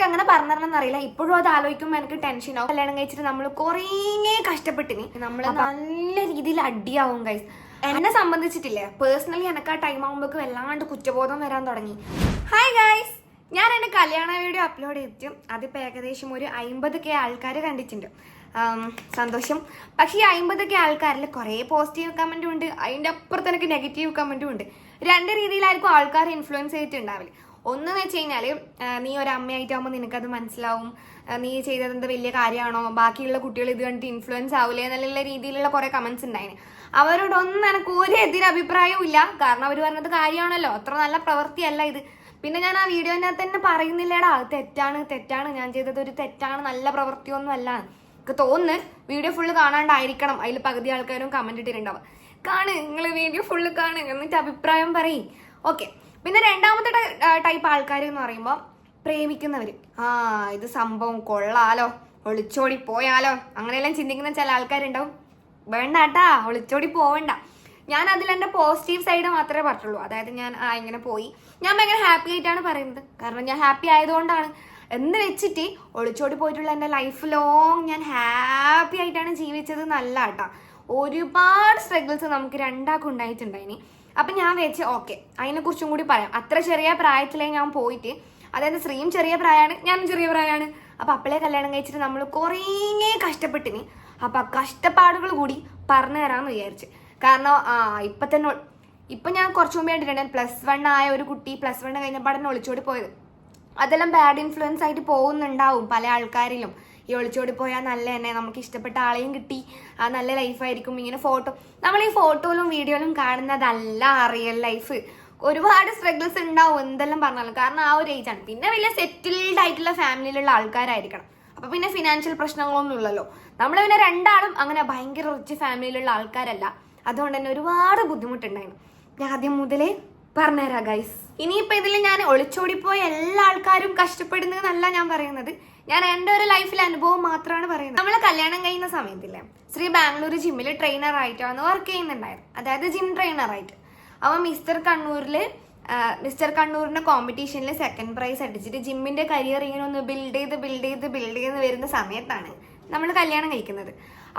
എനിക്ക് അങ്ങനെ പറഞ്ഞിരണം അറിയില്ല. ഇപ്പോഴും അത് ആലോചിക്കുമ്പോൾ എനിക്ക് ടെൻഷൻ ആവും. കല്യാണം കഴിച്ചിട്ട് നമ്മൾ കുറേ കഷ്ടപ്പെട്ടിനി നമ്മൾ നല്ല രീതിയിൽ അടിയാവും ഗൈസ് എന്നെ സംബന്ധിച്ചിട്ടില്ലേ പേഴ്സണലി എനിക്ക് ആ ടൈം ആകുമ്പോഴേക്കും വല്ലാണ്ട് കുറ്റബോധം വരാൻ തുടങ്ങി. ഹായ് ഗൈസ് ഞാൻ എന്റെ കല്യാണ വീഡിയോ അപ്ലോഡ് ചെയ്തിട്ടും അതിപ്പോൾ ഏകദേശം ഒരു അമ്പത് കെ ആൾക്കാർ കണ്ടിട്ടുണ്ട് സന്തോഷം. പക്ഷേ ഈ അമ്പത് കെ ആൾക്കാരിൽ കുറേ പോസിറ്റീവ് കമന്റും ഉണ്ട്. അതിന്റെ അപ്പുറത്ത് എനിക്ക് നെഗറ്റീവ് കമന്റും ഉണ്ട്. രണ്ട് രീതിയിലായിരിക്കും ആൾക്കാർ ഇൻഫ്ലുവൻസ് ചെയ്തിട്ടുണ്ടാവില്ല ഒന്ന് വെച്ച് കഴിഞ്ഞാൽ നീ ഒരു അമ്മയായിട്ടാകുമ്പോൾ നിനക്കത് മനസ്സിലാവും. നീ ചെയ്തത് എന്ത് വലിയ കാര്യമാണോ? ബാക്കിയുള്ള കുട്ടികൾ ഇത് കണ്ടിട്ട് ഇൻഫ്ലുവൻസ് ആവില്ലേ എന്നുള്ള രീതിയിലുള്ള കുറേ കമൻസ് ഉണ്ടായിന്. അവരോടൊന്നും എനിക്ക് ഒരു എതിരഭിപ്രായവും ഇല്ല. കാരണം അവർ പറഞ്ഞത് കാര്യമാണല്ലോ. അത്ര നല്ല പ്രവൃത്തിയല്ല ഇത്. പിന്നെ ഞാൻ ആ വീഡിയോനകത്ത് തന്നെ പറയുന്നില്ലടാ തെറ്റാണ് തെറ്റാണ്. ഞാൻ ചെയ്തത് ഒരു തെറ്റാണ് നല്ല പ്രവൃത്തിയൊന്നും അല്ല. എനിക്ക് തോന്നുന്നു വീഡിയോ ഫുള്ള് കാണാണ്ടായിരിക്കണം. അതിൽ പകുതി ആൾക്കാരും കമന്റ് ഇട്ടിട്ടുണ്ടാവും കാണ് നിങ്ങൾ വീഡിയോ ഫുള്ള് കാണ് എന്നിട്ട് അഭിപ്രായം പറയും. ഓക്കെ പിന്നെ രണ്ടാമത്തെ ടൈപ്പ് ആൾക്കാർ എന്ന് പറയുമ്പോൾ പ്രേമിക്കുന്നവർ ആ ഇത് സംഭവം കൊള്ളാലോ. ഒളിച്ചോടി പോയാലോ. അങ്ങനെയെല്ലാം ചിന്തിക്കുന്ന ചില ആൾക്കാരുണ്ടാവും. വേണ്ട കേട്ടാ ഒളിച്ചോടി പോവണ്ട. ഞാൻ അതിൽ എന്റെ പോസിറ്റീവ് സൈഡ് മാത്രമേ പറഞ്ഞുള്ളൂ. അതായത് ഞാൻ ആ ഇങ്ങനെ പോയി. ഞാൻ ഭയങ്കര ഹാപ്പി ആയിട്ടാണ് പറയുന്നത്. കാരണം ഞാൻ ഹാപ്പി ആയതുകൊണ്ടാണ്. എന്ന് വെച്ചിട്ട് ഒളിച്ചോടി പോയിട്ടുള്ള എന്റെ ലൈഫ് ലോങ് ഞാൻ ഹാപ്പി ആയിട്ടാണ് ജീവിച്ചത്. നല്ല കേട്ടാ ഒരുപാട് സ്ട്രഗിൾസ് നമുക്ക് രണ്ടാൾക്കും ഉണ്ടായിട്ടുണ്ടായിനി. അപ്പം ഞാൻ വെച്ച് ഓക്കെ അതിനെക്കുറിച്ചും കൂടി പറയാം. അത്ര ചെറിയ പ്രായത്തിലേ ഞാൻ പോയിട്ട് അതായത് സ്ത്രീയും ചെറിയ പ്രായമാണ് ഞാനും ചെറിയ പ്രായമാണ് അപ്പം അപ്പളെ കല്യാണം കഴിച്ചിട്ട് നമ്മൾ കുറേ കഷ്ടപ്പെട്ടിന്. അപ്പം ആ കഷ്ടപ്പാടുകൾ കൂടി പറഞ്ഞു തരാമെന്ന് വിചാരിച്ച്. കാരണം ആ ഇപ്പം തന്നെ ഇപ്പം ഞാൻ കുറച്ച് മുമ്പേ കണ്ടിട്ടുണ്ട് പ്ലസ് വൺ ആയ ഒരു കുട്ടി പ്ലസ് വൺ കഴിഞ്ഞപ്പോൾ തന്നെ ഒളിച്ചോടി പോയത്. അതെല്ലാം ബാഡ് ഇൻഫ്ലുവൻസ് ആയിട്ട് പോകുന്നുണ്ടാവും പല ആൾക്കാരിലും. ഈ ഒളിച്ചോടി പോയാൽ നല്ല തന്നെ. നമുക്ക് ഇഷ്ടപ്പെട്ട ആളെയും കിട്ടി. ആ നല്ല ലൈഫായിരിക്കും ഇങ്ങനെ ഫോട്ടോ നമ്മൾ ഈ ഫോട്ടോയിലും വീഡിയോയിലും കാണുന്നതല്ല റിയൽ ലൈഫ് ഒരുപാട് സ്ട്രഗിൾസ് ഉണ്ടാവും. എന്തെല്ലാം പറഞ്ഞാലും. കാരണം ആ ഒരു ഏജാണ് പിന്നെ വലിയ സെറ്റിൽഡ് ആയിട്ടുള്ള ഫാമിലിയിലുള്ള ആൾക്കാരായിരിക്കണം. അപ്പൊ പിന്നെ ഫിനാൻഷ്യൽ പ്രശ്നങ്ങളൊന്നും ഇല്ലല്ലോ. നമ്മൾ പിന്നെ രണ്ടാളും അങ്ങനെ ഭയങ്കര റിച്ച് ഫാമിലിയിലുള്ള ആൾക്കാരല്ല. അതുകൊണ്ട് തന്നെ ഒരുപാട് ബുദ്ധിമുട്ടുണ്ടായിരുന്നു. ഞാൻ ആദ്യം മുതലേ പറഞ്ഞുതരാം ഗൈസ് ഇനിയിപ്പോ ഇതിൽ ഞാൻ ഒളിച്ചോടിപ്പോയ എല്ലാ ആൾക്കാരും കഷ്ടപ്പെടുന്നതെന്നല്ല ഞാൻ പറയുന്നത്. ഞാൻ എന്റെ ഒരു ലൈഫിലെ അനുഭവം മാത്രമാണ് പറയുന്നത്. നമ്മൾ കല്യാണം കഴിയുന്ന സമയത്തില്ലേ ശ്രീ ബാംഗ്ലൂർ ജിമ്മിൽ ട്രെയിനർ ആയിട്ടാണ് വർക്ക് ചെയ്യുന്നുണ്ടായിരുന്നു അതായത് ജിം ട്രെയിനറായിട്ട് അവൻ മിസ്റ്റർ കണ്ണൂരിൽ മിസ്റ്റർ കണ്ണൂരിന്റെ കോമ്പറ്റീഷനിൽ സെക്കൻഡ് പ്രൈസ് അടിച്ചിട്ട് ജിമ്മിന്റെ കരിയർ ഇങ്ങനെ ഒന്ന് ബിൽഡ് ചെയ്ത് ബിൽഡ് ചെയ്ത് ബിൽഡ് ചെയ്ത് വരുന്ന സമയത്താണ് നമ്മൾ കല്യാണം കഴിക്കുന്നത്.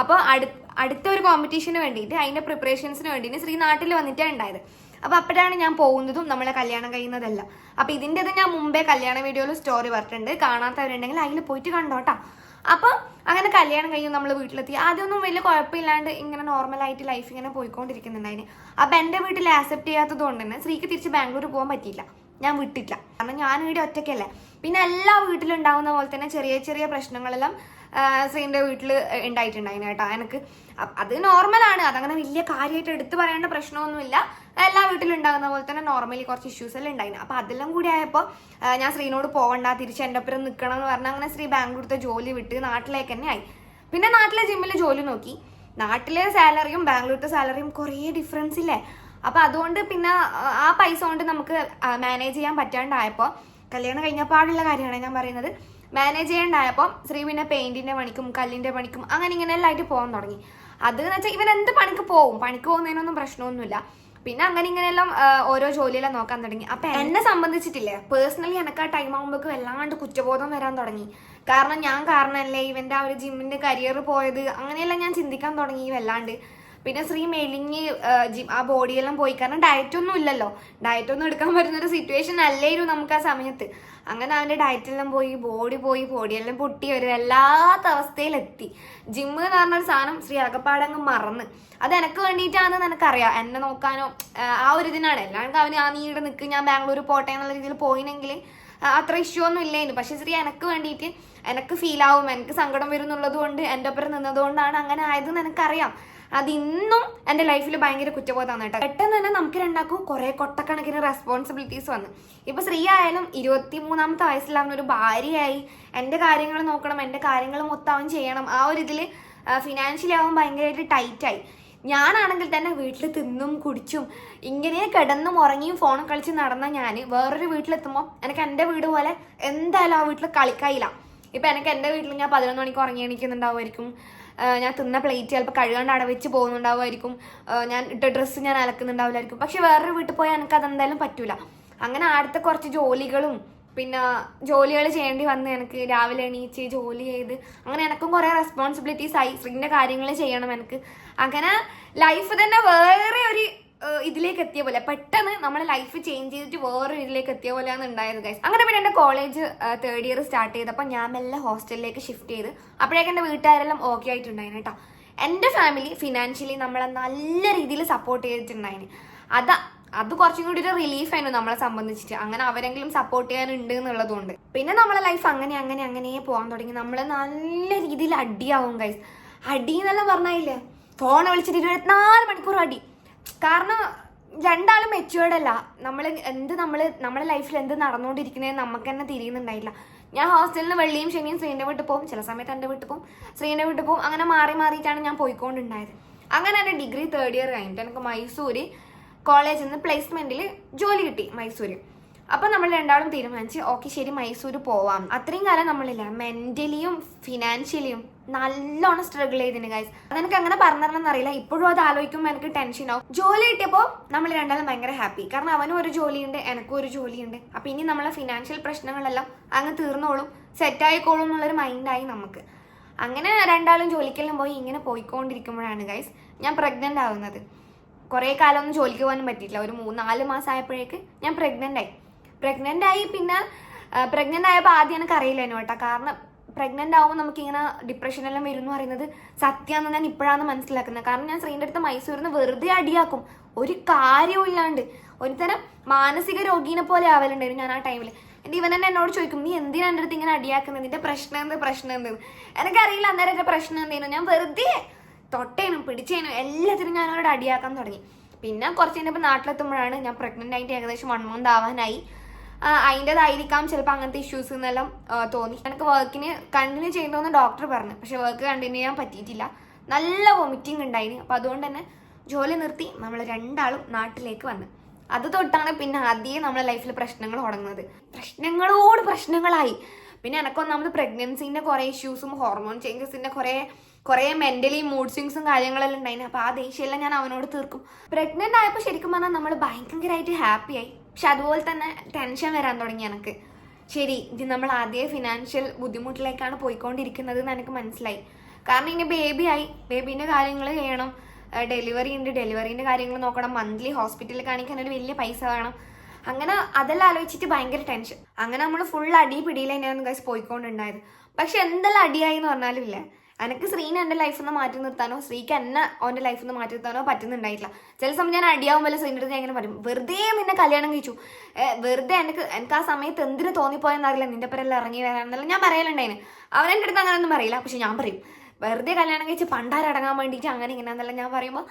അപ്പോൾ അടു അടുത്ത ഒരു കോമ്പറ്റീഷന് വേണ്ടിയിട്ട് അതിന്റെ പ്രിപ്പറേഷൻസിന് വേണ്ടിയിട്ട് ശ്രീ നാട്ടിൽ വന്നിട്ടാണ് ഉണ്ടായത്. അപ്പോൾ അപ്പോഴാണ് ഞാൻ പോകുന്നതും നമ്മളെ കല്യാണം കഴിയുന്നതല്ല. അപ്പോൾ ഇതിന്റെത് ഞാൻ മുമ്പേ കല്യാണ വീഡിയോയിൽ സ്റ്റോറി പറഞ്ഞിട്ടുണ്ട്. കാണാത്തവരുണ്ടെങ്കിൽ അതിൽ പോയിട്ട് കണ്ടോട്ടാ. അപ്പം അങ്ങനെ കല്യാണം കഴിഞ്ഞു നമ്മൾ വീട്ടിലെത്തി. ആദ്യമൊന്നും വലിയ കുഴപ്പമില്ലാണ്ട് ഇങ്ങനെ നോർമലായിട്ട് ലൈഫ് ഇങ്ങനെ പോയിക്കൊണ്ടിരിക്കുന്നുണ്ടായിന്. അപ്പം എന്റെ വീട്ടിൽ ആക്സെപ്റ്റ് ചെയ്യാത്തത് കൊണ്ട് തന്നെ സ്ത്രീക്ക് തിരിച്ച് ബാംഗ്ലൂർ പോകാൻ പറ്റിയില്ല. ഞാൻ വിട്ടില്ല കാരണം ഞാൻ ഇവിടെ ഒറ്റയ്ക്കല്ലേ പിന്നെ എല്ലാ വീട്ടിലും ഉണ്ടാകുന്ന പോലെ തന്നെ ചെറിയ ചെറിയ പ്രശ്നങ്ങളെല്ലാം ശ്രീന്റെ വീട്ടിൽ ഉണ്ടായിട്ടുണ്ടായിന് കേട്ടോ. എനിക്ക് അത് നോർമലാണ്. അതങ്ങനെ വലിയ കാര്യമായിട്ട് എടുത്തു പറയേണ്ട പ്രശ്നമൊന്നുമില്ല. എല്ലാ വീട്ടിലും ഉണ്ടാകുന്ന പോലെ തന്നെ നോർമലി കുറച്ച് ഇഷ്യൂസ് എല്ലാം ഉണ്ടായിന് അപ്പോൾ അതെല്ലാം കൂടി ആയപ്പോൾ ഞാൻ ശ്രീനോട് പോകണ്ട തിരിച്ച് എന്റെ ഒപ്പം നിൽക്കണം എന്ന് പറഞ്ഞാൽ അങ്ങനെ ശ്രീ ബാംഗ്ലൂർത്തെ ജോലി വിട്ട് നാട്ടിലേക്ക് തന്നെ ആയി. പിന്നെ നാട്ടിലെ ജിമ്മിൽ ജോലി നോക്കി. നാട്ടിലെ സാലറിയും ബാംഗ്ലൂരിലത്തെ സാലറിയും കുറേ ഡിഫറൻസ് ഇല്ലേ? അപ്പൊ അതുകൊണ്ട് പിന്നെ ആ പൈസ കൊണ്ട് നമുക്ക് മാനേജ് ചെയ്യാൻ പറ്റാണ്ടായപ്പോൾ കല്യാണം കഴിഞ്ഞ പാടുള്ള കാര്യമാണ് ഞാൻ പറയുന്നത്. മാനേജ് ചെയ്യണ്ടായപ്പോൾ ശ്രീ പിന്നെ പെയിന്റിന്റെ പണിക്കും കല്ലിന്റെ പണിക്കും അങ്ങനെ ഇങ്ങനെ എല്ലാം ആയിട്ട് പോകാൻ തുടങ്ങി. അത് എന്ന് വെച്ചാൽ ഇവൻ എന്ത് പണിക്ക് പോകും പണിക്ക് പോകുന്നതിനൊന്നും പ്രശ്നമൊന്നുമില്ല. പിന്നെ അങ്ങനെ ഇങ്ങനെയെല്ലാം ഓരോ ജോലിയെല്ലാം നോക്കാൻ തുടങ്ങി. അപ്പൊ എന്നെ സംബന്ധിച്ചിട്ടില്ലേ പേഴ്സണലി എനിക്ക് ആ ടൈം ആകുമ്പോൾ വല്ലാണ്ട് കുറ്റബോധം വരാൻ തുടങ്ങി. കാരണം ഞാൻ കാരണമല്ലേ ഇവന്റെ ആ ഒരു ജിമ്മിന്റെ കരിയർ പോയത്? അങ്ങനെയെല്ലാം ഞാൻ ചിന്തിക്കാൻ തുടങ്ങി വല്ലാണ്ട്. പിന്നെ ശ്രീ മെലിഞ്ഞ് ആ, ബോഡിയെല്ലാം പോയി. കാരണം ഡയറ്റ് ഒന്നും ഇല്ലല്ലോ. ഡയറ്റ് ഒന്നും എടുക്കാൻ പറ്റുന്ന ഒരു സിറ്റുവേഷൻ അല്ലേരു നമുക്ക് ആ സമയത്ത്. അങ്ങനെ അവന്റെ ഡയറ്റെല്ലാം പോയി ബോഡി പോയി ബോഡിയെല്ലാം പൊട്ടി ഒരു വല്ലാത്ത അവസ്ഥയിലെത്തി. ജിമ്മ് എന്ന് പറഞ്ഞൊരു സാധനം ശ്രീ അകപ്പാടങ്ങ് മറന്ന്. അത് എനിക്ക് വേണ്ടിയിട്ടാണെന്ന് എനിക്കറിയാം എന്നെ നോക്കാനോ ആ, ഒരു ഇതിനാണ്. എല്ലാവർക്കും അവന് ആ നീട് നിൽക്കും ഞാൻ ബാംഗ്ലൂർ പോട്ടെ എന്നുള്ള രീതിയിൽ പോയിനെങ്കിൽ അത്ര ഇഷ്യൂ ഒന്നും ഇല്ലേനു. പക്ഷേ ശ്രീ എനിക്ക് വേണ്ടിയിട്ട് എനിക്ക് ആവും എനിക്ക് സങ്കടം വരുന്നുള്ളത് കൊണ്ട് എന്റെ ഒപ്പം നിന്നതുകൊണ്ടാണ് അങ്ങനെ ആയതെന്ന് എനിക്കറിയാം. അതിന്നും എന്റെ ലൈഫിൽ ഭയങ്കര കുറ്റബോധമാണ് കേട്ടോ. പെട്ടെന്ന് തന്നെ നമുക്ക് രണ്ടാക്കും കുറെ കൊട്ടക്കണക്കിന് റെസ്പോൺസിബിലിറ്റീസ് വന്നു. ഇപ്പൊ സ്ത്രീ ആയാലും ഇരുപത്തി മൂന്നാമത്തെ വയസ്സിലാവുന്ന ഒരു ഭാര്യയായി. എന്റെ കാര്യങ്ങൾ നോക്കണം എന്റെ കാര്യങ്ങൾ മൊത്തം ചെയ്യണം. ആ ഒരു ഇതിൽ ഫിനാൻഷ്യലി ആവാൻ ഭയങ്കരമായിട്ട് ടൈറ്റായി ഞാനാണെങ്കിൽ തന്നെ വീട്ടിൽ തിന്നും കുടിച്ചും ഇങ്ങനെ കിടന്നും ഉറങ്ങിയും ഫോണും കളിച്ച് നടന്ന ഞാൻ വേറൊരു വീട്ടിലെത്തുമ്പോൾ എനിക്ക് എന്റെ വീട് പോലെ എന്തായാലും ആ വീട്ടിൽ കളിക്കായില്ല. ഇപ്പൊ എനിക്ക് എന്റെ വീട്ടിൽ ഞാൻ പതിനൊന്ന് മണിക്ക് ഉറങ്ങി എണീക്കുന്നുണ്ടാവുമായിരിക്കും. ഞാൻ തിന്ന പ്ലേറ്റ് ചിലപ്പോൾ കഴുകാണ്ട് അടവെച്ച് പോകുന്നുണ്ടാവുമായിരിക്കും. ഞാൻ ഇട്ട ഡ്രസ്സ് ഞാൻ അലക്കുന്നുണ്ടാവില്ലായിരിക്കും. പക്ഷെ വേറൊരു വീട്ടിൽ പോയാൽ എനിക്ക് അതെന്തായാലും പറ്റൂല. അങ്ങനെ അടുത്ത കുറച്ച് ജോലികളും പിന്നെ ജോലികൾ ചെയ്യേണ്ടി വന്ന് എനിക്ക് രാവിലെ എണീച്ച് ജോലി ചെയ്ത് അങ്ങനെ എനക്കും കുറേ റെസ്പോൺസിബിലിറ്റീസ് ആയി. സ്ത്രീന്റെ കാര്യങ്ങൾ ചെയ്യണം എനിക്ക്. അങ്ങനെ ലൈഫ് തന്നെ വേറെ ഒരു ഇതിലേക്ക് എത്തിയ പോലെ. പെട്ടെന്ന് നമ്മളെ ലൈഫ് ചേഞ്ച് ചെയ്തിട്ട് വേറെ ഇതിലേക്ക് എത്തിയ പോലെയാണ് ഉണ്ടായത് ഗൈസ് അങ്ങനെ പിന്നെ എന്റെ കോളേജ് തേർഡ് ഇയർ സ്റ്റാർട്ട് ചെയ്തപ്പോൾ ഞാൻ മെല്ലെ ഹോസ്റ്റലിലേക്ക് ഷിഫ്റ്റ് ചെയ്ത്. അപ്പോഴേക്കും എന്റെ വീട്ടുകാരെല്ലാം ഓക്കെ ആയിട്ടുണ്ടായിരുന്നു കേട്ടോ. എന്റെ ഫാമിലി ഫിനാൻഷ്യലി നമ്മളെ നല്ല രീതിയിൽ സപ്പോർട്ട് ചെയ്തിട്ടുണ്ടായിന്. അതാ അത് കുറച്ചും കൂടി ഒരു റിലീഫ് ആയിരുന്നു നമ്മളെ സംബന്ധിച്ചിട്ട്. അങ്ങനെ അവരെങ്കിലും സപ്പോർട്ട് ചെയ്യാനുണ്ട് എന്നുള്ളതുകൊണ്ട്. പിന്നെ നമ്മളെ ലൈഫ് അങ്ങനെ അങ്ങനെ അങ്ങനെ പോകാൻ തുടങ്ങി. നമ്മൾ നല്ല രീതിയിൽ അടിയാവും ഗൈസ് അടി എന്നെല്ലാം പറഞ്ഞായില്ലേ ഫോൺ വിളിച്ചിട്ട് ഇരുപത്തിനാല് മണിക്കൂർ അടി. കാരണം രണ്ടാളും മെച്ചുവേർഡ് അല്ല. നമ്മൾ എന്ത് നമ്മൾ നമ്മുടെ ലൈഫിൽ എന്ത് നടന്നുകൊണ്ടിരിക്കുന്നതെന്ന് നമുക്ക് തന്നെ തിരിയുന്നുണ്ടായില്ല. ഞാൻ ഹോസ്റ്റലിൽ നിന്ന് വെള്ളിയും ശനിയും ശ്രീന്റെ വീട്ടിൽ പോകും. ചില സമയത്ത് എന്റെ വീട്ടിൽ പോകും. ശ്രീന്റെ വീട്ടിൽ പോകും. അങ്ങനെ മാറി മാറിയിട്ടാണ് ഞാൻ പോയിക്കൊണ്ടുണ്ടായത്. അങ്ങനെ എന്റെ ഡിഗ്രി തേർഡ് ഇയർ കഴിഞ്ഞിട്ട് എനിക്ക് മൈസൂര് കോളേജിൽ നിന്ന് പ്ലേസ്മെന്റിൽ ജോലി കിട്ടി മൈസൂര്. അപ്പം നമ്മൾ രണ്ടാളും തീരുമാനിച്ച് ഓക്കെ ശരി മൈസൂർ പോവാം. അത്രയും കാലം നമ്മളില്ല. മെന്റലിയും ഫിനാൻഷ്യലിയും നല്ലോണം സ്ട്രഗിൾ ചെയ്തിന് ഗൈസ് അതെനിക്ക് അങ്ങനെ പറഞ്ഞിരുന്നെന്ന് അറിയില്ല. ഇപ്പോഴും അത് ആലോചിക്കുമ്പോൾ എനിക്ക് ടെൻഷൻ ആവും. ജോലി കിട്ടിയപ്പോൾ നമ്മൾ രണ്ടാളും ഭയങ്കര ഹാപ്പി കാരണം അവനും ഒരു ജോലിയുണ്ട് എനിക്കും ഒരു ജോലിയുണ്ട്. അപ്പൊ ഇനി നമ്മളെ ഫിനാൻഷ്യൽ പ്രശ്നങ്ങളെല്ലാം അങ്ങ് തീർന്നോളും. സെറ്റ് ആയിക്കോളും എന്നുള്ളൊരു മൈൻഡായി നമുക്ക്. അങ്ങനെ രണ്ടാളും ജോലിക്കെല്ലാം പോയി ഇങ്ങനെ പോയിക്കൊണ്ടിരിക്കുമ്പോഴാണ് ഗൈസ് ഞാൻ പ്രഗ്നന്റ് ആവുന്നത്. കുറേ കാലമൊന്നും ജോലിക്ക് പോകാനും പറ്റിയിട്ടില്ല. ഒരു മൂന്ന് നാല് മാസം ആയപ്പോഴേക്ക് ഞാൻ പ്രഗ്നന്റ് ആയി. പ്രഗ്നന്റ് ആയി പിന്നെ പ്രഗ്നന്റ് ആയപ്പോൾ ആദ്യം എനിക്ക് അറിയില്ലായിരുന്നു കേട്ടോ. കാരണം പ്രഗ്നന്റ് ആവുമ്പോൾ നമുക്കിങ്ങനെ ഡിപ്രഷൻ എല്ലാം വരും എന്ന് പറയുന്നത് സത്യമെന്ന് ഞാൻ ഇപ്പോഴാണ് മനസ്സിലാക്കുന്നത്. കാരണം ഞാൻ ശ്രീന്റെ അടുത്ത് മൈസൂരിൽ നിന്ന് വെറുതെ അടിയാക്കും. ഒരു കാര്യവും ഇല്ലാണ്ട്. ഒരു തരം മാനസിക രോഗീനെ പോലെ ആവലുണ്ടായിരുന്നു ഞാൻ ആ ടൈമിൽ എന്റെ ഇവൻ തന്നെ എന്നോട് ചോദിക്കും നീ എന്തിനാ എന്റെ അടുത്ത് ഇങ്ങനെ അടിയാക്കുന്നത്? നിന്റെ പ്രശ്നം എന്ത്? പ്രശ്നം എന്ത്? എനിക്കറിയില്ല അന്നേരം പ്രശ്നം എന്തേനു ഞാൻ വെറുതെ തൊട്ടേനും പിടിച്ചേനും എല്ലാത്തിനും അവരോട് അടിയാക്കാൻ തുടങ്ങി. പിന്നെ കുറച്ച് കഴിഞ്ഞപ്പോൾ നാട്ടിലെത്തുമ്പോഴാണ് ഞാൻ പ്രഗ്നന്റ് ആയിട്ട് ഏകദേശം വൺ മന്ത് ആവാനായി. അതിന്റെതായിരിക്കാം ചിലപ്പോൾ അങ്ങനത്തെ ഇഷ്യൂസ് എന്നെല്ലാം തോന്നി. എനിക്ക് വർക്കിന് കണ്ടിന്യൂ ചെയ്യണമെന്ന് ഡോക്ടർ പറഞ്ഞു. പക്ഷെ വർക്ക് കണ്ടിന്യൂ ചെയ്യാൻ പറ്റിയിട്ടില്ല. നല്ല വൊമിറ്റിംഗ് ഉണ്ടായിന്. അപ്പോൾ അതുകൊണ്ട് തന്നെ ജോലി നിർത്തി നമ്മൾ രണ്ടാളും നാട്ടിലേക്ക് വന്നു. അത് തൊട്ടാണ് പിന്നെ ആദ്യം നമ്മളെ ലൈഫിൽ പ്രശ്നങ്ങൾ തുടങ്ങുന്നത് പ്രശ്നങ്ങളോട് പ്രശ്നങ്ങളായി. പിന്നെ എനക്കൊന്നാമത് പ്രഗ്നൻസിന്റെ കുറേ ഇഷ്യൂസും ഹോർമോൺ ചേഞ്ചസിന്റെ കുറേ കുറേ മെന്റലി മൂഡ് സ്വിങ്സും കാര്യങ്ങളെല്ലാം ഉണ്ടായിരുന്നു അപ്പോൾ ആ ദേഷ്യമെല്ലാം ഞാൻ അവനോട് തീർക്കും. പ്രഗ്നന്റ് ആയപ്പോൾ ശരിക്കും പറഞ്ഞാൽ നമ്മൾ ഭയങ്കരമായിട്ട് ഹാപ്പിയായി പക്ഷെ അതുപോലെ തന്നെ ടെൻഷൻ വരാൻ തുടങ്ങി എനിക്ക്. ശരി ഇത് നമ്മൾ ആദ്യമേ ഫിനാൻഷ്യൽ ബുദ്ധിമുട്ടിലേക്കാണ് പോയിക്കൊണ്ടിരിക്കുന്നത് എന്ന് എനിക്ക് മനസ്സിലായി. കാരണം ഇനി ബേബി ആയി. ബേബീന്റെ കാര്യങ്ങൾ ചെയ്യണം. ഡെലിവറി ഉണ്ട്. ഡെലിവറീന്റെ കാര്യങ്ങൾ നോക്കണം. മന്ത്ലി ഹോസ്പിറ്റലിൽ കാണിക്കാൻ ഒരു വലിയ പൈസ വേണം. അങ്ങനെ അതെല്ലാം ആലോചിച്ചിട്ട് ഭയങ്കര ടെൻഷൻ അങ്ങനെ നമ്മൾ ഫുൾ അടി പിടിയിൽ തന്നെയാണ് ഗൈസ് പോയിക്കൊണ്ടുണ്ടായത്. പക്ഷെ എന്തെല്ലാം അടിയായി എന്ന് പറഞ്ഞാലും ഇല്ലേ. എനിക്ക് ശ്രീനെ എന്റെ ലൈഫിൽ നിന്ന് മാറ്റി നിർത്താനോ? ശ്രീക്ക് എന്നെ അവന്റെ ലൈഫിൽ നിന്ന് മാറ്റി നിർത്താനോ പറ്റുന്നുണ്ടായിട്ടില്ല. ചില സമയം ഞാൻ അടിയാവുമ്പോൾ ശ്രീന്റെ അടുത്ത് ഞാൻ ഇങ്ങനെ പറയും വെറുതെ നിന്നെ കല്യാണം കഴിച്ചു. വെറുതെ എനിക്ക് എനിക്ക് ആ സമയത്ത് എന്തിനു തോന്നിപ്പോയെന്നറിയില്ല നിന്റെ പേരെല്ലാം ഇറങ്ങി വരാന്നല്ല ഞാൻ പറയലുണ്ടായിന്. അവൻ എന്റെ അടുത്ത് അങ്ങനെയൊന്നും പറയില്ല. പക്ഷെ ഞാൻ പറയും വെറുതെ കല്യാണം കഴിച്ച് പണ്ടാരടങ്ങാൻ വേണ്ടിയിട്ട് അങ്ങനെ ഇങ്ങനെ എന്നല്ല ഞാൻ പറയുമ്പോൾ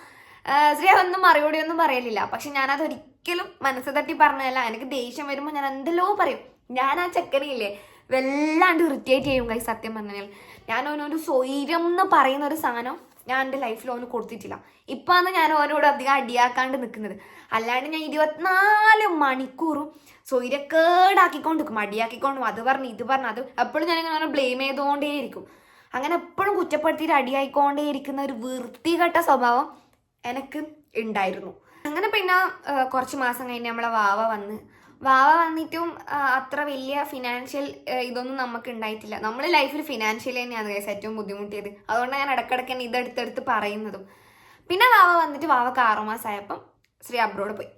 ശ്രീ അതൊന്നും മറുപടി ഒന്നും പറയലില്ല. പക്ഷെ ഞാനത് ഒരിക്കലും മനസ്സ് തട്ടി പറഞ്ഞതല്ല. എനിക്ക് ദേഷ്യം വരുമ്പോൾ ഞാൻ എന്തെല്ലോ പറയും. ഞാൻ ആ ചെക്കനില്ലേ വല്ലാണ്ട് ഇറിറ്റേറ്റ് ചെയ്യും കൈ സത്യം പറഞ്ഞാൽ. ഞാൻ ഓനൊരു സ്വൈര്യം എന്ന് പറയുന്ന ഒരു സാധനം ഞാൻ എന്റെ ലൈഫിൽ ഓന് കൊടുത്തിട്ടില്ല. ഇപ്പാണ് ഞാൻ ഓനോട് അധികം അടിയാക്കാണ്ട് നിൽക്കുന്നത് അല്ലാണ്ട് ഞാൻ ഇരുപത്തിനാല് മണിക്കൂറും സ്വൈര്യക്കേടാക്കിക്കൊണ്ട് നിൽക്കും അടിയാക്കിക്കൊണ്ടും അത് പറഞ്ഞു ഇത് പറഞ്ഞു അത് എപ്പോഴും ഞാൻ അവനെ ബ്ലെയിം ചെയ്തുകൊണ്ടേയിരിക്കും. അങ്ങനെ എപ്പോഴും കുറ്റപ്പെടുത്തിയിട്ട് അടിയായിക്കൊണ്ടേയിരിക്കുന്ന ഒരു വൃത്തികെട്ട സ്വഭാവം എനിക്ക് ഉണ്ടായിരുന്നു. അങ്ങനെ പിന്നെ കുറച്ച് മാസം കഴിഞ്ഞ് നമ്മളെ വാവ വന്ന് വാവ വന്നിട്ടും അത്ര വലിയ ഫിനാൻഷ്യൽ ഇതൊന്നും നമുക്ക് ഉണ്ടായിട്ടില്ല നമ്മൾ ലൈഫിൽ ഫിനാൻഷ്യൽ തന്നെയാണ് കേസ് ഏറ്റവും ബുദ്ധിമുട്ടിയത്. അതുകൊണ്ടാണ് ഞാൻ ഇടയ്ക്കിടയ്ക്ക് തന്നെ ഇതെടുത്തെടുത്ത് പറയുന്നതും. പിന്നെ വാവ വന്നിട്ട് വാവക്ക് ആറു മാസമായപ്പം ശ്രീ അബ്രോഡ് പോയി.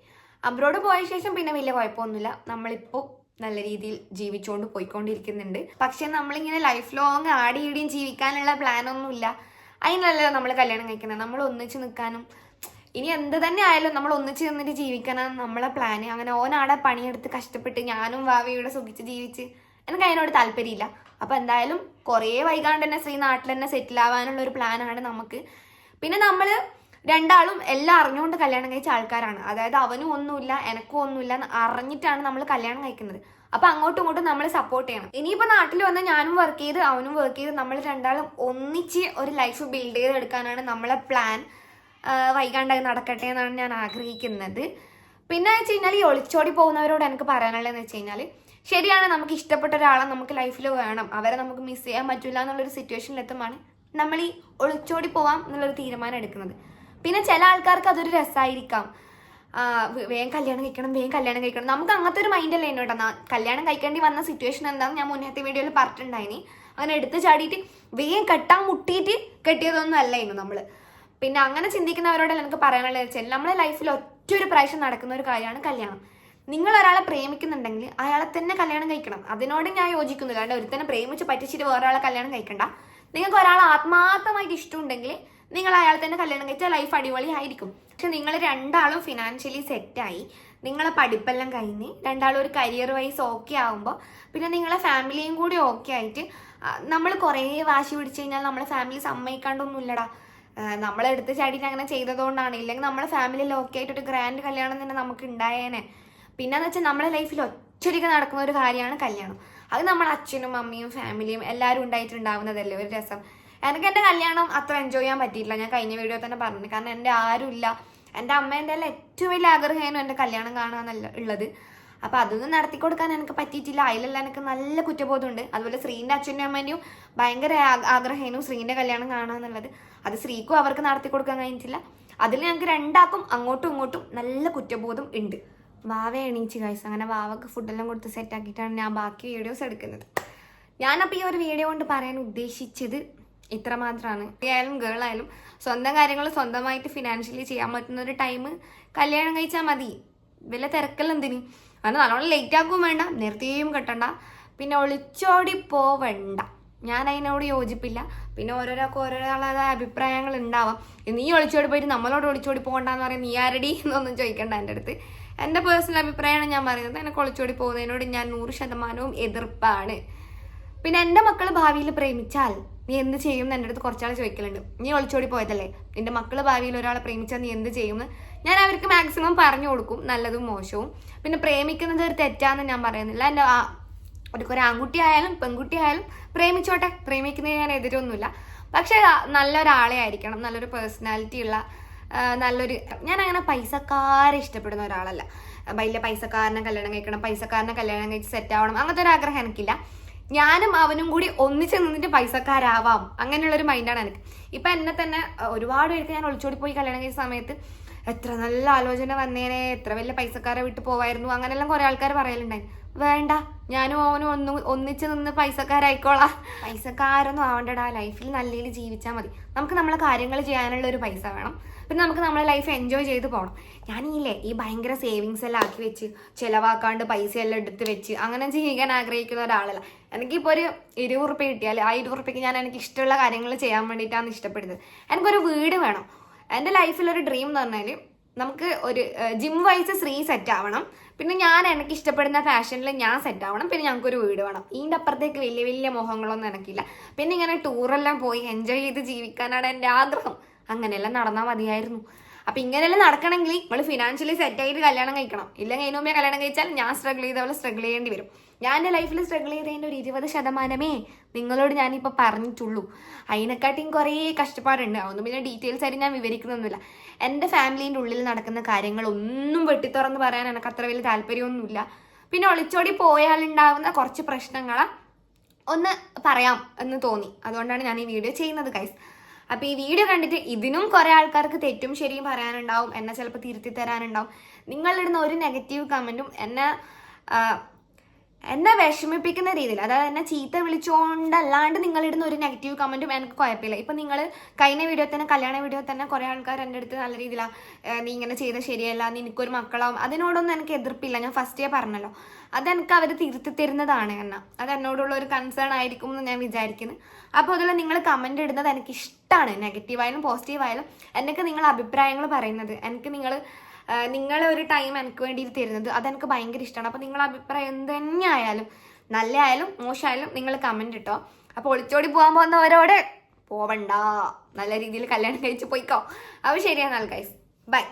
അബ്രോഡ് പോയ ശേഷം പിന്നെ വലിയ കുഴപ്പമൊന്നുമില്ല. നമ്മളിപ്പോൾ നല്ല രീതിയിൽ ജീവിച്ചുകൊണ്ട് പോയിക്കൊണ്ടിരിക്കുന്നുണ്ട്. പക്ഷെ നമ്മളിങ്ങനെ ലൈഫ് ലോങ് ആടി ജീവിക്കാനുള്ള പ്ലാനൊന്നുമില്ല അതിനല്ല നമ്മൾ കല്യാണം കഴിക്കുന്നത്. നമ്മൾ ഒന്നിച്ച് നിൽക്കാനും ഇനി എന്ത് തന്നെ ആയാലും നമ്മൾ ഒന്നിച്ച് നിന്നിട്ട് ജീവിക്കണം. നമ്മളെ പ്ലാൻ അങ്ങനെ ഓനാടെ പണിയെടുത്ത് കഷ്ടപ്പെട്ട് ഞാനും ഭാവിയുടെ സുഖിച്ച് ജീവിച്ച് എനിക്ക് അതിനോട് താല്പര്യമില്ല. അപ്പോൾ എന്തായാലും കുറേ വൈകാണ്ട് തന്നെ ശ്രീ നാട്ടിൽ തന്നെ സെറ്റിൽ ആവാനുള്ള ഒരു പ്ലാനാണ് നമുക്ക്. പിന്നെ നമ്മൾ രണ്ടാളും എല്ലാം അറിഞ്ഞുകൊണ്ട് കല്യാണം കഴിച്ച ആൾക്കാരാണ്. അതായത് അവനും ഒന്നുമില്ല എനക്കും ഒന്നുമില്ല എന്ന് അറിഞ്ഞിട്ടാണ് നമ്മൾ കല്യാണം കഴിക്കുന്നത്. അപ്പൊ അങ്ങോട്ടും ഇങ്ങോട്ടും നമ്മൾ സപ്പോർട്ട് ചെയ്യണം. ഇനിയിപ്പോ നാട്ടിൽ വന്ന ഞാനും വർക്ക് ചെയ്ത് അവനും വർക്ക് ചെയ്ത് നമ്മൾ രണ്ടാളും ഒന്നിച്ച് ഒരു ലൈഫ് ബിൽഡ് ചെയ്തെടുക്കാനാണ് നമ്മളെ പ്ലാൻ വൈകാണ്ട് നടക്കട്ടെ എന്നാണ് ഞാൻ ആഗ്രഹിക്കുന്നത്. പിന്നെ വെച്ച് കഴിഞ്ഞാൽ ഈ ഒളിച്ചോടി പോകുന്നവരോട് എനിക്ക് പറയാനുള്ളതെന്ന് വെച്ച് കഴിഞ്ഞാൽ ശരിയാണ് നമുക്ക് ഇഷ്ടപ്പെട്ട ഒരാളെ നമുക്ക് ലൈഫിൽ വേണം. അവരെ നമുക്ക് മിസ് ചെയ്യാൻ പറ്റില്ല എന്നുള്ളൊരു സിറ്റുവേഷനിൽ എത്തുമ്പോൾ നമ്മൾ ഈ ഒളിച്ചോടി പോവാം എന്നുള്ളൊരു തീരുമാനം എടുക്കുന്നത്. പിന്നെ ചില ആൾക്കാർക്ക് അതൊരു രസമായിരിക്കാം വേഗം കല്യാണം കഴിക്കണം വേഗം കല്യാണം കഴിക്കണം. നമുക്ക് അങ്ങനത്തെ ഒരു മൈൻഡ് അല്ലേ കേട്ടോ. കല്യാണം കഴിക്കേണ്ടി വന്ന സിറ്റുവേഷൻ എന്താണെന്ന് ഞാൻ മുന്നത്തെ വീഡിയോയിൽ പറഞ്ഞിട്ടുണ്ടായിനി. അങ്ങനെ എടുത്ത് ചാടിയിട്ട് വേഗം കെട്ടാൻ മുട്ടിയിട്ട് കെട്ടിയതൊന്നും അല്ലായിരുന്നു നമ്മൾ. പിന്നെ അങ്ങനെ ചിന്തിക്കുന്നവരോട് എനിക്ക് പറയാനുള്ളത് വെച്ചാൽ നമ്മുടെ ലൈഫിൽ ഒറ്റ ഒരു പ്രാവശ്യം നടക്കുന്ന ഒരു കാര്യമാണ് കല്യാണം. നിങ്ങൾ ഒരാളെ പ്രേമിക്കുന്നുണ്ടെങ്കിൽ അയാളെ തന്നെ കല്യാണം കഴിക്കണം. അതിനോട് ഞാൻ യോജിക്കുന്നു കാരണം ഒരുത്തനെ പ്രേമിച്ച് പറ്റിച്ചിട്ട് വേറൊരാളെ കല്യാണം കഴിക്കണ്ട. നിങ്ങൾക്ക് ഒരാളെ ആത്മാർത്ഥമായിട്ട് ഇഷ്ടമുണ്ടെങ്കിൽ നിങ്ങൾ അയാളെ തന്നെ കല്യാണം കഴിച്ചാൽ ലൈഫ് അടിപൊളി ആയിരിക്കും പക്ഷെ നിങ്ങൾ രണ്ടാളും ഫിനാൻഷ്യലി സെറ്റായി നിങ്ങളെ പഠിപ്പെല്ലാം കഴിഞ്ഞ് രണ്ടാളും ഒരു കരിയർ വൈസ് ഓക്കെ ആകുമ്പോൾ പിന്നെ നിങ്ങളെ ഫാമിലിയും കൂടി ഓക്കെ ആയിട്ട് നമ്മൾ കുറേ വാശി പിടിച്ചു കഴിഞ്ഞാൽ നമ്മളെ ഫാമിലി സമ്മതിക്കാണ്ടൊന്നുമില്ലടാ. നമ്മളെടുത്ത് ചാടിയിട്ട് അങ്ങനെ ചെയ്തതുകൊണ്ടാണ്. ഇല്ലെങ്കിൽ നമ്മുടെ ഫാമിലിയിൽ ഓക്കെ ആയിട്ട് ഒരു ഗ്രാൻഡ് കല്യാണം തന്നെ നമുക്ക് ഉണ്ടായേനെ പിന്നെന്ന് വെച്ചാൽ നമ്മുടെ ലൈഫിൽ ഒറ്റയ്ക്ക് നടക്കുന്ന ഒരു കാര്യമാണ് കല്യാണം. അത് നമ്മുടെ അച്ഛനും അമ്മയും ഫാമിലിയും എല്ലാവരും ഉണ്ടായിട്ടുണ്ടാവുന്നതല്ലേ ഒരു രസം. എനിക്ക് എന്റെ കല്യാണം അത്ര എൻജോയ് ചെയ്യാൻ പറ്റിയിട്ടില്ല. ഞാൻ കഴിഞ്ഞ വീഡിയോ തന്നെ പറഞ്ഞു കാരണം എന്റെ ആരുമില്ല. എന്റെ അമ്മേന്റെ എല്ലാം ഏറ്റവും വലിയ ആഗ്രഹമായിരുന്നു എന്റെ കല്യാണം കാണാൻ ഉള്ളത്. അപ്പൊ അതൊന്നും നടത്തി കൊടുക്കാൻ എനിക്ക് പറ്റിയിട്ടില്ല. അതിലെല്ലാം എനിക്ക് നല്ല കുറ്റബോധമുണ്ട്. അതുപോലെ ശ്രീന്റെ അച്ഛനും അമ്മേന്റെയും ഭയങ്കര ആഗ്രഹമായിരുന്നു ശ്രീന്റെ കല്യാണം കാണാന്നുള്ളത്. അത് ശ്രീക്കും അവർക്ക് നടത്തി കൊടുക്കാൻ കഴിഞ്ഞിട്ടില്ല. അതിൽ ഞങ്ങൾക്ക് രണ്ടാക്കും അങ്ങോട്ടും ഇങ്ങോട്ടും നല്ല കുറ്റബോധം ഉണ്ട്. വാവ എണീച്ച് കഴിച്ചു അങ്ങനെ വാവക്ക് ഫുഡെല്ലാം കൊടുത്ത് സെറ്റ് ആക്കിയിട്ടാണ് ഞാൻ ബാക്കി വീഡിയോസ് എടുക്കുന്നത്. ഞാനപ്പോൾ ഈ ഒരു വീഡിയോ കൊണ്ട് പറയാൻ ഉദ്ദേശിച്ചത് ഇത്ര മാത്രമാണ് ആയാലും ഗേൾ ആയാലും സ്വന്തം കാര്യങ്ങൾ സ്വന്തമായിട്ട് ഫിനാൻഷ്യലി ചെയ്യാൻ പറ്റുന്ന ഒരു ടൈം കല്യാണം കഴിച്ചാൽ മതി. വല്ല തിരക്കെല്ലാം അത് നല്ലോണം ലേറ്റ് ആക്കുകയും വേണ്ട നിർത്തിയും കെട്ടണ്ട. പിന്നെ ഒളിച്ചോടി പോവണ്ട. ഞാൻ അതിനോട് യോജിപ്പില്ല. പിന്നെ ഓരോരാൾക്ക് ഓരോരാളുടെ അഭിപ്രായങ്ങൾ ഉണ്ടാവാം. നീ ഒളിച്ചോടി പോയിട്ട് നമ്മളോട് ഒളിച്ചോടി പോകണ്ടെന്ന് പറയാം നീ ആരടി എന്നൊന്നും ചോദിക്കണ്ട എന്റെ അടുത്ത്. എന്റെ പേഴ്സണൽ അഭിപ്രായമാണ് ഞാൻ പറയുന്നത്. എനിക്ക് ഒളിച്ചോടി പോകുന്നതിനോട് ഞാൻ നൂറ് ശതമാനവും എതിർപ്പാണ്. പിന്നെ എന്റെ മക്കൾ ഭാവിയിൽ പ്രേമിച്ചാൽ നീ എന്ത് ചെയ്യും എന്ന് എന്റെ അടുത്ത് കുറച്ചാൾ ചോദിക്കലുണ്ട്. നീ ഒളിച്ചോടി പോയതല്ലേ? നിന്റെ മക്കൾ ഭാവിയിൽ ഒരാളെ പ്രേമിച്ചാൽ നീ എന്ത് ചെയ്യുമെന്ന് ഞാൻ അവർക്ക് മാക്സിമം പറഞ്ഞു കൊടുക്കും. നല്ലതും മോശവും. പിന്നെ പ്രേമിക്കുന്നത് ഒരു തെറ്റാന്ന് ഞാൻ പറയുന്നില്ല. എന്റെ ഒരു ഒരു ആൺകുട്ടി ആയാലും പെൺകുട്ടി ആയാലും പ്രേമിച്ചോട്ടെ. പ്രേമിക്കുന്നതിന് ഞാൻ എതിരൊന്നുമില്ല. പക്ഷെ നല്ലൊരാളെ ആയിരിക്കണം. നല്ലൊരു പേഴ്സണാലിറ്റി ഉള്ള നല്ലൊരു ഞാൻ അങ്ങനെ പൈസക്കാരെ ഇഷ്ടപ്പെടുന്ന ഒരാളല്ല. വലിയ പൈസക്കാരനെ കല്യാണം കഴിക്കണം പൈസക്കാരനെ കല്യാണം കഴിച്ച് സെറ്റ് ആവണം. അങ്ങനത്തെ ഒരു ആഗ്രഹം എനിക്കില്ല. ഞാനും അവനും കൂടി ഒന്നിച്ച് നിന്നിട്ട് പൈസക്കാരാവാം. അങ്ങനെയുള്ള ഒരു മൈൻഡാണ് എനിക്ക്. ഇപ്പൊ എന്നെ തന്നെ ഒരുപാട് പേർക്ക് ഞാൻ ഒളിച്ചോടി പോയി കല്യാണം കഴിച്ച സമയത്ത് എത്ര നല്ല ആലോചന വന്നേനെ എത്ര വലിയ പൈസക്കാരെ വിട്ട് പോവായിരുന്നു അങ്ങനെല്ലാം കുറെ ആൾക്കാർ പറയലുണ്ടായി വേണ്ട. ഞാനും അവനും ഒന്ന് ഒന്നിച്ച് നിന്ന് പൈസക്കാരായിക്കോളാം. പൈസക്കാരൊന്നും ആവണ്ടടാ. ലൈഫിൽ നല്ല രീതിയിൽ ജീവിച്ചാൽ മതി. നമുക്ക് നമ്മളെ കാര്യങ്ങൾ ചെയ്യാനുള്ള ഒരു പൈസ വേണം. പിന്നെ നമുക്ക് നമ്മളെ ലൈഫ് എൻജോയ് ചെയ്ത് പോകണം ഞാനില്ലേ ഈ ഭയങ്കര സേവിങ്സ് എല്ലാം ആക്കി വെച്ച് ചിലവാക്കാണ്ട് പൈസ എല്ലാം എടുത്ത് വെച്ച് അങ്ങനെ ജീവിക്കാൻ ആഗ്രഹിക്കുന്ന ഒരാളല്ല. എനിക്കിപ്പോൾ ഒരു ഇരുപത് റുപ്യ കിട്ടിയാൽ ആ ഇരുപത് റുപ്യക്ക് ഞാൻ എനിക്ക് ഇഷ്ടമുള്ള കാര്യങ്ങൾ ചെയ്യാൻ വേണ്ടിയിട്ടാണ് ഇഷ്ടപ്പെടുന്നത്. എനിക്കൊരു വീട് വേണം. എന്റെ ലൈഫിലൊരു ഡ്രീം എന്ന് പറഞ്ഞാൽ നമുക്ക് ഒരു ജിം വൈസ് ശ്രീ സെറ്റ് ആവണം. പിന്നെ ഞാൻ എനിക്ക് ഇഷ്ടപ്പെടുന്ന ഫാഷനിൽ ഞാൻ സെറ്റ് ആവണം. പിന്നെ ഞങ്ങൾക്കൊരു വീട് വേണം. ഇതിന്റെ അപ്പുറത്തേക്ക് വലിയ വലിയ മോഹങ്ങളൊന്നും എനിക്കില്ല. പിന്നെ ഇങ്ങനെ ടൂറെല്ലാം പോയി എൻജോയ് ചെയ്ത് ജീവിക്കാനാണ് എന്റെ ആഗ്രഹം. അങ്ങനെയെല്ലാം നടന്നാൽ മതിയായിരുന്നു. അപ്പം ഇങ്ങനെയെല്ലാം നടക്കണമെങ്കിൽ നമ്മൾ ഫിനാൻഷ്യലി സെറ്റ് ആയിട്ട് കല്യാണം കഴിക്കണം. ഇല്ലെങ്കിൽ അതിന് കല്യാണം കഴിച്ചാൽ ഞാൻ സ്ട്രഗിൾ ചെയ്തവളെ സ്ട്രഗിൾ ചെയ്യേണ്ടി വരും. ഞാൻ എന്റെ ലൈഫിൽ സ്ട്രഗിൾ ചെയ്തതിന്റെ ഒരു ഇരുപത് ശതമാനമേ നിങ്ങളോട് ഞാനിപ്പോൾ പറഞ്ഞിട്ടുള്ളൂ. അതിനെക്കാട്ടിയും കുറേ കഷ്ടപ്പാടുണ്ട്. അതൊന്നും പിന്നെ ഡീറ്റെയിൽസ് ആയിട്ട് ഞാൻ വിവരിക്കുന്നൊന്നുമില്ല. എന്റെ ഫാമിലീന്റെ ഉള്ളിൽ നടക്കുന്ന കാര്യങ്ങളൊന്നും വെട്ടിത്തുറന്ന് പറയാൻ എനിക്ക് അത്ര വലിയ താല്പര്യമൊന്നുമില്ല. പിന്നെ ഒളിച്ചോടി പോയാലുണ്ടാവുന്ന കുറച്ച് പ്രശ്നങ്ങൾ ഒന്ന് പറയാം എന്ന് തോന്നി. അതുകൊണ്ടാണ് ഞാൻ ഈ വീഡിയോ ചെയ്യുന്നത് ഗൈസ് അപ്പോൾ ഈ വീഡിയോ കണ്ടിട്ട് ഇതിനും കുറേ ആൾക്കാർക്ക് തെറ്റും ശരിയും പറയാനുണ്ടാവും. എന്നെ ചിലപ്പോൾ തിരുത്തി തരാനുണ്ടാവും നിങ്ങളിടുന്ന ഒരു നെഗറ്റീവ് കമന്റും എന്നെ എന്നെ വിഷമിപ്പിക്കുന്ന രീതിയിൽ അതായത് എന്നെ ചീത്ത വിളിച്ചുകൊണ്ടല്ലാണ്ട് നിങ്ങളിടുന്ന ഒരു നെഗറ്റീവ് കമന്റും എനിക്ക് കുഴപ്പമില്ല. ഇപ്പൊ നിങ്ങൾ കഴിഞ്ഞ വീഡിയോ തന്നെ കല്യാണ വീഡിയോ തന്നെ കുറെ ആൾക്കാർ എന്റെ അടുത്ത് നല്ല രീതിയിലാണ് നീ ഇങ്ങനെ ചെയ്ത ശരിയല്ല നീ എനിക്കൊരു മക്കളാവും. അതിനോടൊന്നും എനിക്ക് എതിർപ്പില്ല. ഞാൻ ഫസ്റ്റേ പറഞ്ഞല്ലോ. അതെനിക്ക് അവർ തിരുത്തി തരുന്നതാണ് എന്ന. അത് എന്നോടുള്ള ഒരു കൺസേൺ ആയിരിക്കും എന്ന് ഞാൻ വിചാരിക്കുന്നു. അപ്പോൾ അതിൽ നിങ്ങൾ കമന്റ് ഇടുന്നത് എനിക്ക് ഇഷ്ടമാണ് നെഗറ്റീവായാലും പോസിറ്റീവായാലും എന്നൊക്കെ നിങ്ങൾ അഭിപ്രായങ്ങൾ പറയുന്നത്. എനിക്ക് നിങ്ങൾ നിങ്ങളെ ഒരു ടൈം എനിക്ക് വേണ്ടി തരുന്നത് അതെനിക്ക് ഭയങ്കര ഇഷ്ടമാണ് അപ്പോൾ നിങ്ങളെ അഭിപ്രായം എന്ത് തന്നെ ആയാലും നല്ല ആയാലും മോശമായാലും നിങ്ങൾ കമന്റ് ഇട്ടോ. അപ്പോൾ ഒളിച്ചോടി പോകാൻ പോകുന്നവരോട് പോവണ്ട. നല്ല രീതിയിൽ കല്യാണം കഴിച്ച് പോയിക്കോ. അപ്പോൾ ശരിയാണ് ഗൈസ് ബൈ